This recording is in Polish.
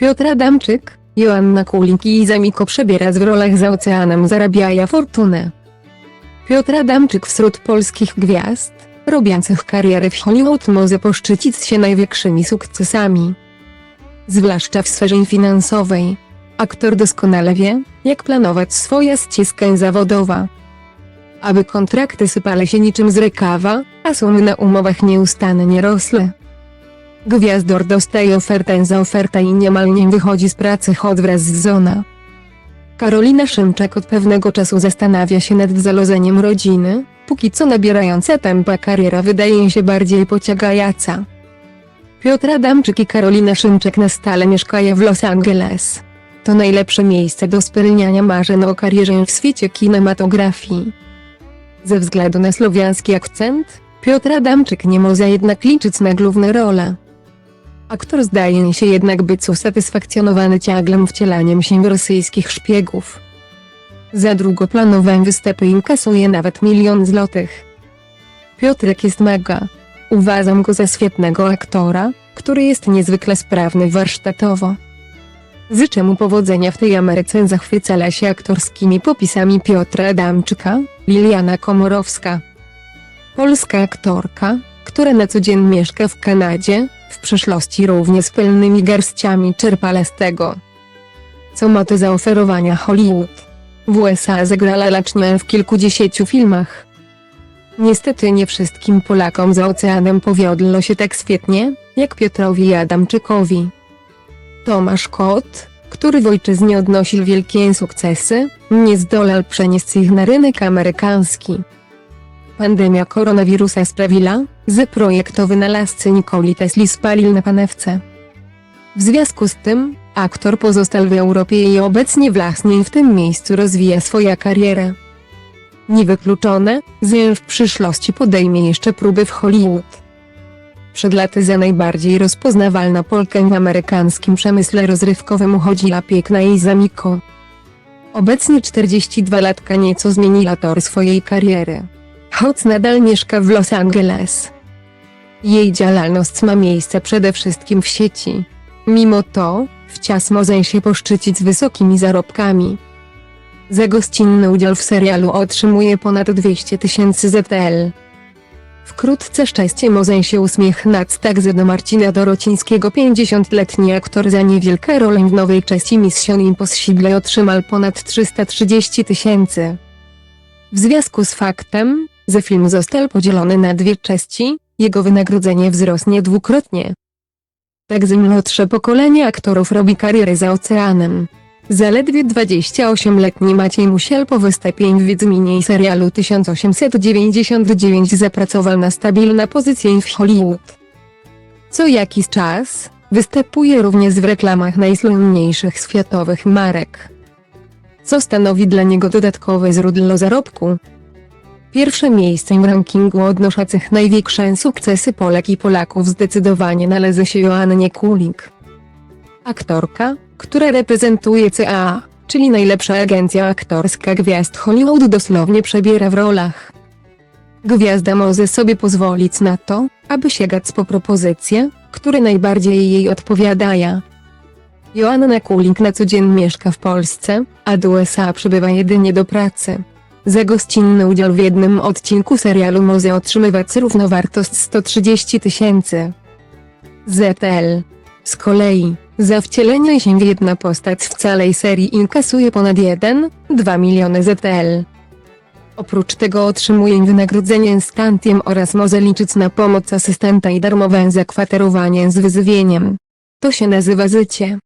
Piotr Adamczyk, Joanna Kulik i Iza Miko przebierać w rolach za oceanem zarabiaja fortunę. Piotr Adamczyk wśród polskich gwiazd, robiących karierę w Hollywood może poszczycić się największymi sukcesami. Zwłaszcza w sferze finansowej. Aktor doskonale wie, jak planować swoje ścieżkę zawodowa. Aby kontrakty sypale się niczym z rękawa, a sumy na umowach nieustannie rosły. Gwiazdor dostaje ofertę za ofertę i niemal nie wychodzi z pracy choć wraz z Zona. Karolina Szymczak od pewnego czasu zastanawia się nad zalozeniem rodziny, póki co nabierająca tempa kariera wydaje się bardziej pociągająca. Piotr Adamczyk i Karolina Szymczak na stale mieszkają w Los Angeles. To najlepsze miejsce do spełniania marzeń o karierze w świecie kinematografii. Ze względu na słowiański akcent, Piotr Adamczyk nie może jednak liczyć na główne role. Aktor zdaje się jednak być usatysfakcjonowany ciągłym wcielaniem się w rosyjskich szpiegów. Za drugoplanowe występy inkasuje nawet milion złotych. Piotrek jest mega. Uważam go za świetnego aktora, który jest niezwykle sprawny warsztatowo. Życzę mu powodzenia w tej Ameryce zachwycala się aktorskimi popisami Piotra Adamczyka, Liliana Komorowska. Polska aktorka, która na co dzień mieszka w Kanadzie, w przeszłości równie z pełnymi garściami czerpała z tego, co ma do zaoferowania Hollywood. W USA zagrała lacznie w kilkudziesięciu filmach. Niestety nie wszystkim Polakom za oceanem powiodło się tak świetnie, jak Piotrowi Adamczykowi. Tomasz Kot, który w ojczyźnie odnosił wielkie sukcesy, nie zdołał przenieść ich na rynek amerykański. Pandemia koronawirusa sprawiła, że projektowy wynalazcy Nikoli Tesli spalił na panewce. W związku z tym, aktor pozostał w Europie i obecnie właśnie w tym miejscu rozwija swoją karierę. Niewykluczone, że w przyszłości podejmie jeszcze próby w Hollywood. Przed laty za najbardziej rozpoznawalna Polkę w amerykańskim przemyśle rozrywkowym uchodziła piękna Iza Miko. Obecnie 42 latka nieco zmieniła tor swojej kariery. Choć nadal mieszka w Los Angeles. Jej działalność ma miejsce przede wszystkim w sieci. Mimo to, wciąż może się poszczycić wysokimi zarobkami. Za gościnny udział w serialu otrzymuje ponad 200 tysięcy ZL. Wkrótce szczęście może się uśmiechnąć także do Marcina Dorocińskiego 50-letni aktor za niewielką rolę w nowej części Mission Impossible otrzymał ponad 330 tysięcy. W związku z faktem, że film został podzielony na dwie części, jego wynagrodzenie wzrośnie dwukrotnie. Także młodsze pokolenie aktorów robi karierę za oceanem. Zaledwie 28-letni Maciej Musiel po wystąpieniu w Wiedźminie i serialu 1899 zapracował na stabilna pozycję w Hollywood. Co jakiś czas, występuje również w reklamach najsłynniejszych światowych marek. Co stanowi dla niego dodatkowe źródło zarobku. Pierwsze miejsce w rankingu odnoszących największe sukcesy Polek i Polaków zdecydowanie należy się Joannie Kulik. Aktorka, która reprezentuje CAA, czyli najlepsza agencja aktorska gwiazd Hollywood dosłownie przebiera w rolach. Gwiazda może sobie pozwolić na to, aby sięgać po propozycje, które najbardziej jej odpowiadają. Joanna Kulik na co dzień mieszka w Polsce, a do USA przybywa jedynie do pracy. Za gościnny udział w jednym odcinku serialu może otrzymywać równowartość 130 tysięcy. ZL. Z kolei, za wcielenie się w jedna postać w całej serii inkasuje ponad 1,2 miliony ZL. Oprócz tego otrzymuje wynagrodzenie stantiem oraz może liczyć na pomoc asystenta i darmowe zakwaterowanie z wyżywieniem. To się nazywa życie.